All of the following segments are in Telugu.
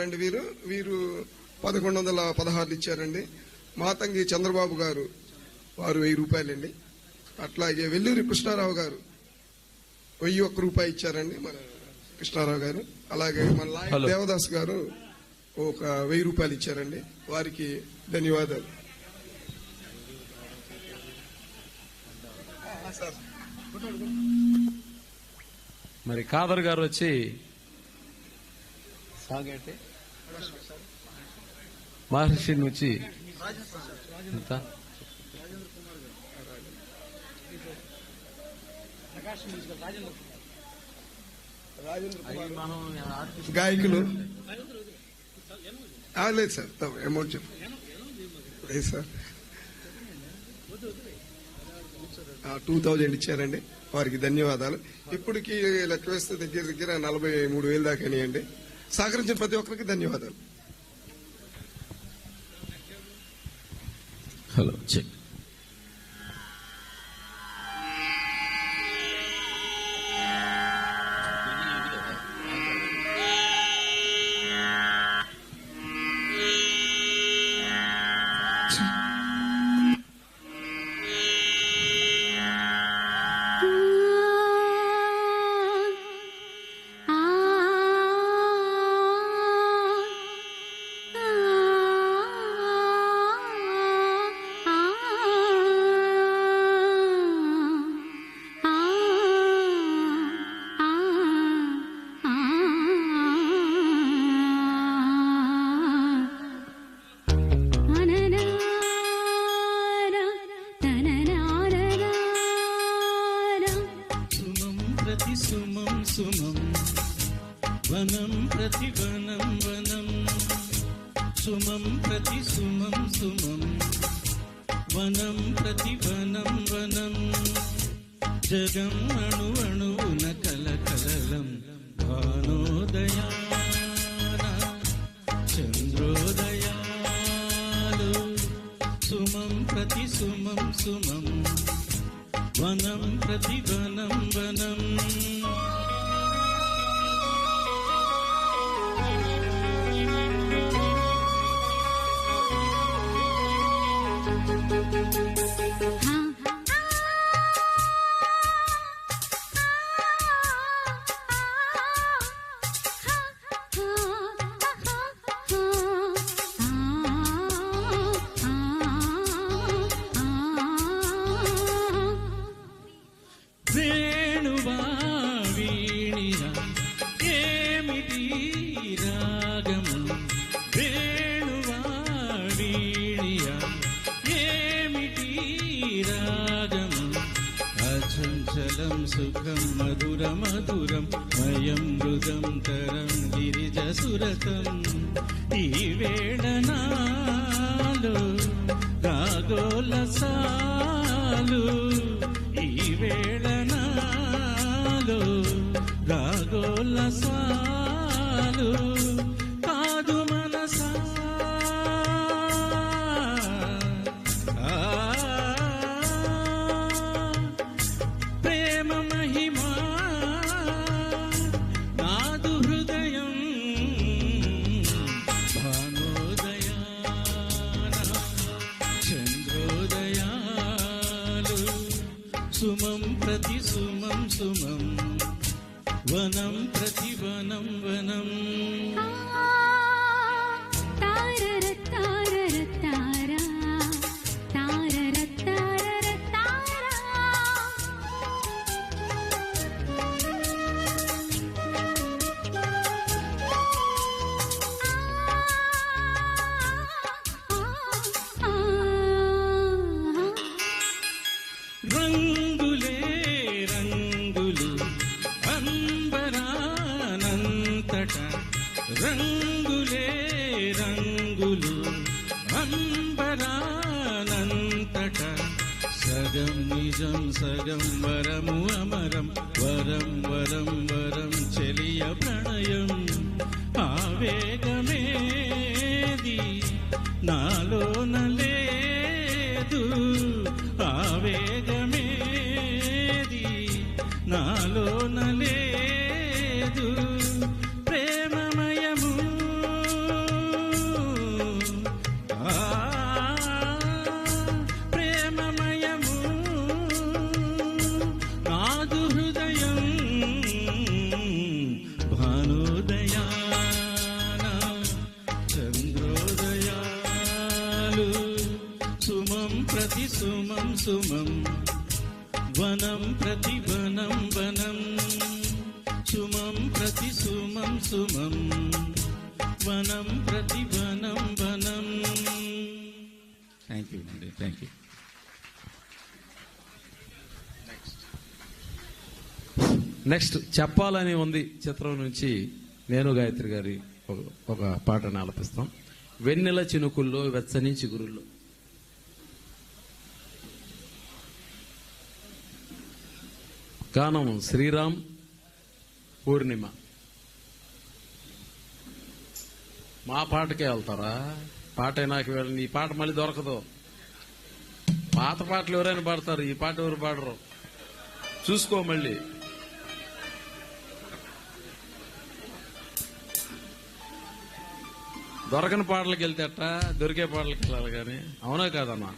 అండి వీరు. వీరు పదకొండు వందల పదహారులు ఇచ్చారండి. మాతంగి చంద్రబాబు గారు వారు వెయ్యి రూపాయలండి. అట్లాగే వెల్లూరి కృష్ణారావు గారు వెయ్యి ఒక్క రూపాయి ఇచ్చారండి మన కృష్ణారావు గారు. అలాగే మన. దేవదాస్ గారు ఒక వెయ్యి రూపాయలు ఇచ్చారండి. వారికి ధన్యవాదాలు. మరి కాదర్ గారు వచ్చి సాగేటి మహర్షి నుంచి ఎంత? గాయకులు? లేదు సార్ అమౌంట్ చెప్పు. లేదు సార్. టూ థౌజండ్ ఇచ్చారండి. వారికి ధన్యవాదాలు. ఇప్పటికి లెక్క వేస్తే దగ్గర దగ్గర నలభై మూడు వేలు దాకానియండి సహకరించిన ప్రతి ఒక్కరికి ధన్యవాదాలు. హలో చెక్ సుమం వనం ప్రతి వనం వనం. జగం అణు అణువున కల కలలం భానోదయాన చంద్రోదయాలు. సుమం ప్రతి సుమం సుమం వనం ప్రతి వనం వనం. సుఖం మధుర మధురం మయం మృగం తరం గిరిజ సురతం ఈ వేళనాలు గాగోల సాలు ఈ వేళ ప్రతి సుమం సుమం వనం ప్రతి రంగులు అంబరానంతట సగం నిజం సగం వరము అమరం వరం వరం వరం చెలియ ప్రణయం. ఆవేగమేది నాలోన లేదు ఆవేగమేది నాలోన లేదు ప్రతి సుమం సుమం వనం ప్రతి వనం వనం సుమం ప్రతి సుమం సుమం వనం ప్రతి వనం వనం. థ్యాంక్ యూ అండి థ్యాంక్ యూ నెక్స్ట్ చెప్పాలని ఉంది చిత్రం నుంచి నేను గాయత్రి గారి ఒక- ఒక పాటను ఆలపిస్తాం వెన్నెల చినుకుల్లో వెచ్చని చిగురుల్లో. గానం శ్రీరామ్ పూర్ణిమ. మా పాటకే వెళ్తారా? పాట నాకు వెళ్ళండి ఈ పాట మళ్ళీ దొరకదు. పాత పాటలు ఎవరైనా పాడతారు ఈ పాట ఎవరు పాడరు? చూసుకో మళ్ళీ. దొరకని పాటలకు వెళ్తే అట్ట దొరికే పాటలకు వెళ్ళాలి కానీ. అవునా కాదమ్మా?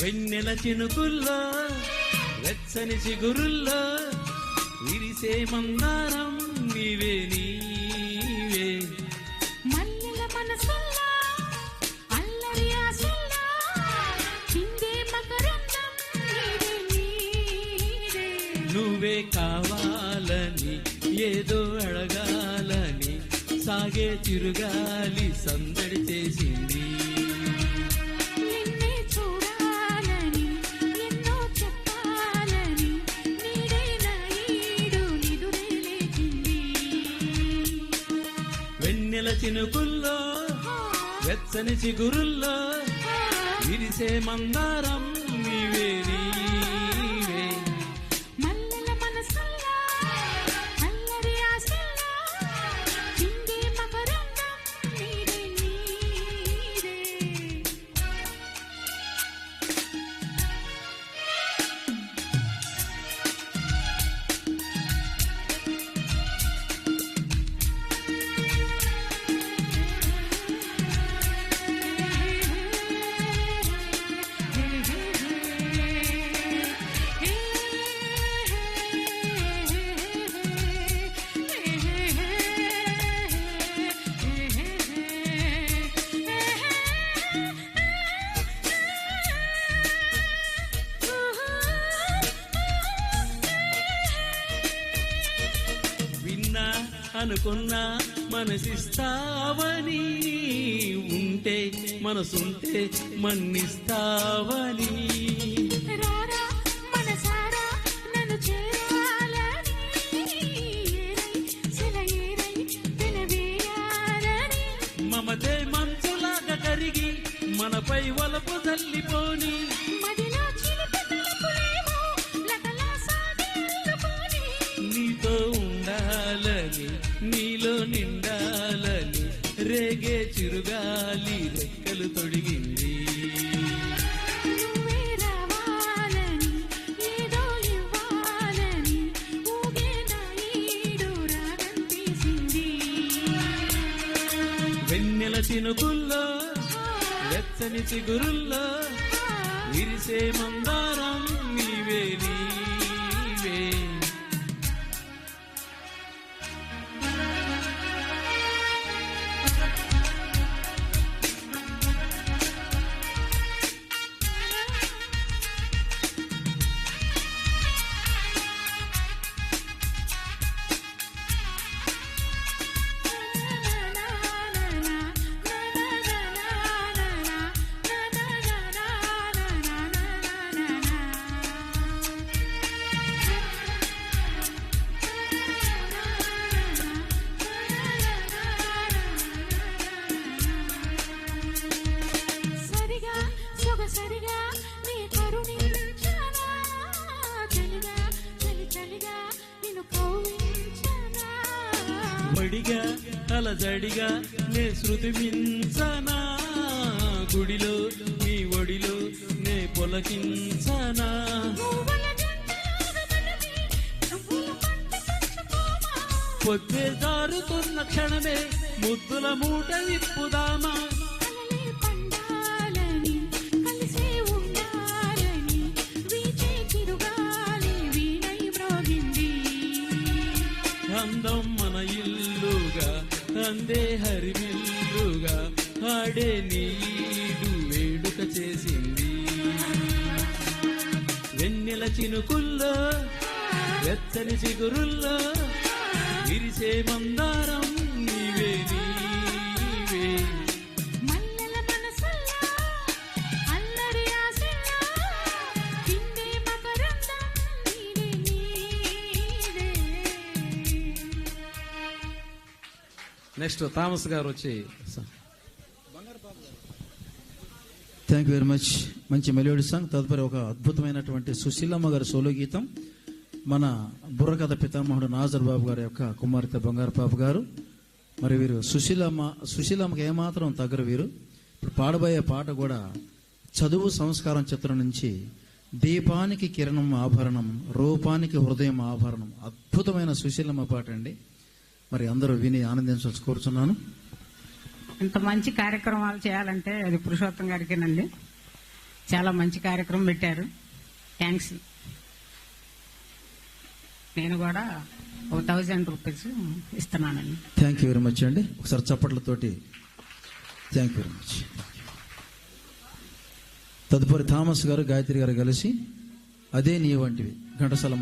వెన్నెల చినుకుల్లో వెచ్చని చిగురుల్లో విరిసే మందారం నీవే నీవే. మల్లెల మనసుల్లో అల్లరి ఆశల్లో చిందే మకరందం నీదే నీదే నువ్వే కావాలని ఏదో అడగాలని సాగే చిరుగాలి సందడి చేసింది. చినుకుల్లో వెచ్చని చిగురుల్లో విరిసే మందారం అనుకున్నా మనసిస్తావని ఉంటే మనసుంటే మన్నిస్తావని. మమతే మంచులాగా కరిగి మనపై వలపు తల్లిపోని ఉండాలని నీలో నిండాలని రేగే చిరుగాలి రెక్కలు తొడిగింది. వెన్నెల చినుకుల్లో వెచ్చని చిగురుల్లో విరిసే మందారం నీవే అలజడిగా నే శృతి మించనా? గుడిలో నీ ఒడిలో నే పొలకించనా? పొద్దే దారుతున్న క్షణమే ముద్దుల మూట విప్పుదామా? అందే హరిమిల్లుగా ఆడే నీడు వేడుక చేసింది. వెన్నెల చినుకుల్లో వెచ్చని చిగురుల్లో విరిసే మందారం నెక్స్ట్ థామస్ గారు వచ్చి థ్యాంక్ యూ వెరీ మచ్ మంచి మెలోడీ సాంగ్. తదుపరి ఒక అద్భుతమైనటువంటి సుశీలమ్మ గారి సోలో గీతం. మన బుర్రకథ పితామహుడు నాజర్ బాబు గారి యొక్క కుమార్తె బంగారు బాబు గారు. మరి వీరు సుశీలమ్మ సుశీలమ్మకి ఏమాత్రం తగ్గరు వీరు. ఇప్పుడు పాడబోయే పాట కూడా చదువు సంస్కారం చిత్రం నుంచి దీపానికి కిరణం ఆభరణం రూపానికి హృదయం ఆభరణం. అద్భుతమైన సుశీలమ్మ పాట అండి. మరి అందరూ విని ఆనందించాల్సి కోరుచున్నాను. ఇంత మంచి కార్యక్రమాలు చేయాలంటే అది పురుషోత్తం గారికేనండి. చాలా మంచి కార్యక్రమం పెట్టారు. థ్యాంక్స్ నేను కూడా ఒక థౌజండ్ రూపీస్ ఇస్తున్నానండి. థ్యాంక్ యూ వెరీ మచ్ అండి. ఒకసారి చప్పట్లతోటి థ్యాంక్ యూ వెరీ మచ్ తదుపరి థామస్ గారు గాయత్రి గారు కలిసి అదే నీ వంటివి ఘంటసాల